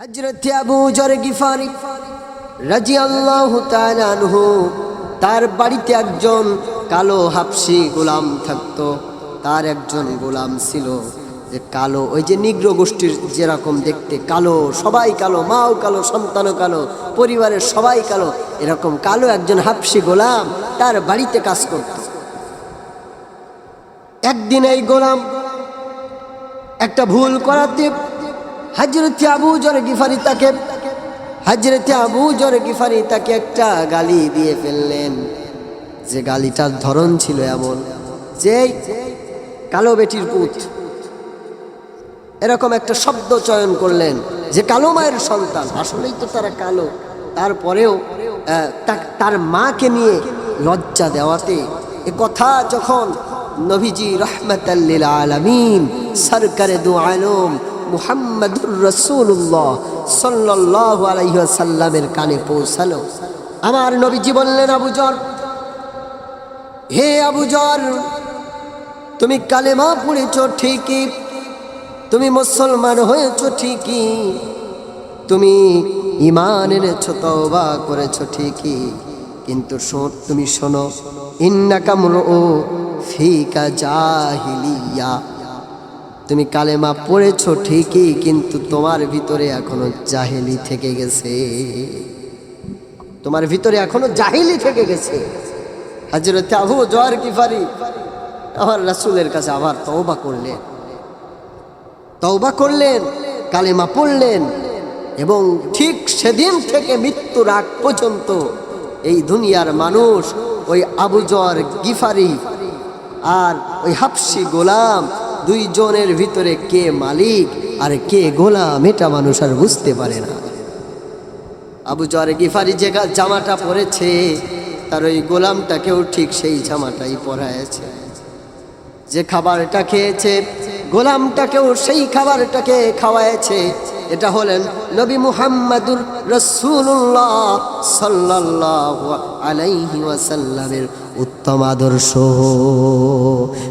হজরত আবু জর গিফারি রাজি আল্লাহ আনহু, তার বাড়িতে একজন কালো হাফসি গোলাম থাকতো। তার একজন গোলাম ছিল যে কালো, ওই যে নিগ্র গোষ্ঠীর যেরকম দেখতে কালো, সবাই কালো, মাও কালো, সন্তানও কালো, পরিবারের সবাই কালো, এরকম কালো একজন হাফসি গোলাম তার বাড়িতে কাজ করত। একদিন এই গোলাম একটা ভুল করাতে হাজরতে আবু জর গিফারি তাকে হাজরতে আবু জর গিফারি তাকে একটা গালি দিয়ে ফেললেন। যে গালিটার ধরন ছিল এমন, যে কালো বেটির পুত। এরকম একটা শব্দ চয়ন করলেন, যে কালো মায়ের সন্তান, আসলেই তো তারা কালো। তারপরেও তার মাকে নিয়ে লজ্জা দেওয়াতে, এ কথা যখন নবীজি রহমতাল্লিল আলমিন সরকারে দু আলম মুহাম্মদুর রসুল্লাহ সাল্লাহ আলাইসাল্লামের কানে পৌঁছালো। আমার নবীজি বললেন আবুজর হে আবুজর তুমি কালেমা পড়েছ ঠিকই, তুমি মুসলমান হয়েছ ঠিকই, তুমি ইমান এনেছ, তওবা করেছ ঠিকই, কিন্তু তুমি শোনো ইন্নাকামর ও ফিকা জাহিলিয়া। তুমি কালেমা পড়েছ ঠিকই, কিন্তু তোমার ভিতরে এখনও জাহেলি থেকে গেছে। তোমার ভিতরে এখনও জাহিলি থেকে গেছে। হাজরতে আবু জোয়ার কিফারি আমার রাসূলের কাছে আবার তওবা করলেন। তওবা করলেন, কালেমা পড়লেন, এবং ঠিক সেদিন থেকে মৃত্যুর আগ পর্যন্ত এই দুনিয়ার মানুষ ওই আবুজর গিফারি আর ওই হাফসি গোলাম দুইজনের ভিতরে কে মালিক আর কে গোলাম, এটা মানুষ আর বুঝতে পারে না। আবু জর গিফারি যে জামাটা পরেছে, তার ওই গোলামটাকেও ঠিক সেই জামাটাই পরাইছে। যে খাবারটা খেয়েছে, গোলামটাকেও সেই খাবারটাকে খাওয়াইছে। এটা হলেন নবী মুহাম্মাদুর রসুল্লাহ সাল্লাহ আলাইহি ওয়াসাল্লামের উত্তম আদর্শ।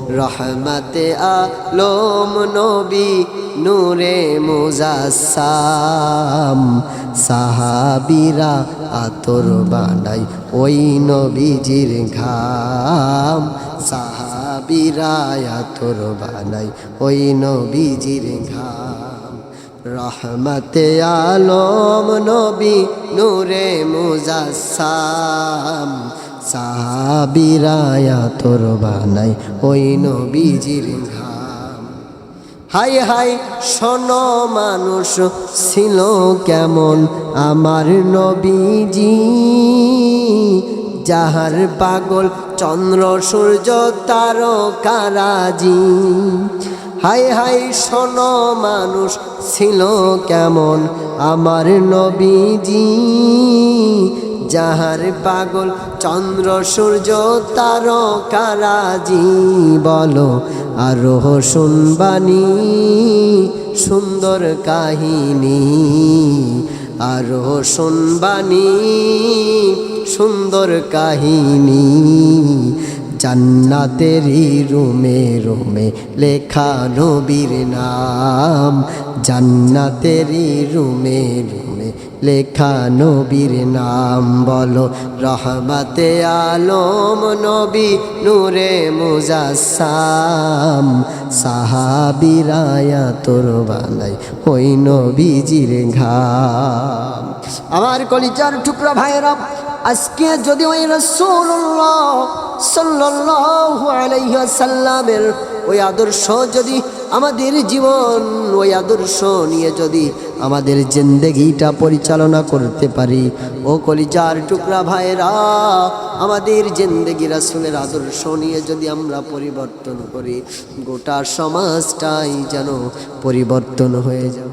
রহমাতে আলম নবী নূরে মুজাসাম সাহাবিরা আতর বানাই ওই নবীজির ঘাম। সাহাবিরা আতর বানাই ওই নবীজির ঘাম। রহমতে আলম নবী নূরে মুজাসাম সাহাবিরা আতর বানাই ওই নবীজির ঘাম। হাই হাই শোনো মানুষ, ছিল কেমন আমার নবীজি? যাহার পাগল চন্দ্র, সূর্য তারকারাজি হাই হাই শোনো মানুষ, ছিল কেমন আমার নবীজি? যাহার পাগল চন্দ্র, সূর্য তারকারাজি বলো আরও শুনবানি সুন্দর কাহিনী। আরও শুনবানি সুন্দর কাহিনী। জান্নাতেরই রুমে রুমে লেখা নবীর নাম। জান্নাতেরই রুমে রুমে লেখা নবীর নাম বলো, রহমতে আলম নবী নূরে মুজাসাম সাহাবিরায়া তোর বানাই ওই নবীজির ঘাম। আমার কলিজার টুকরা ভাইরা আজকে যদি ওই রসুল্লাহ সাল্লাল্লাহু আলাইহি সাল্লামের ওই আদর্শ যদি আমাদের জীবন ওই আদর্শ নিয়ে যদি আমাদের জিন্দগিটা পরিচালনা করতে পারি। ও কলিজার টুকরা ভাইরা আমাদের জিন্দেগি রাসুলের আদর্শ নিয়ে যদি আমরা পরিবর্তন করি, গোটা সমাজটাই যেন পরিবর্তন হয়ে যাবে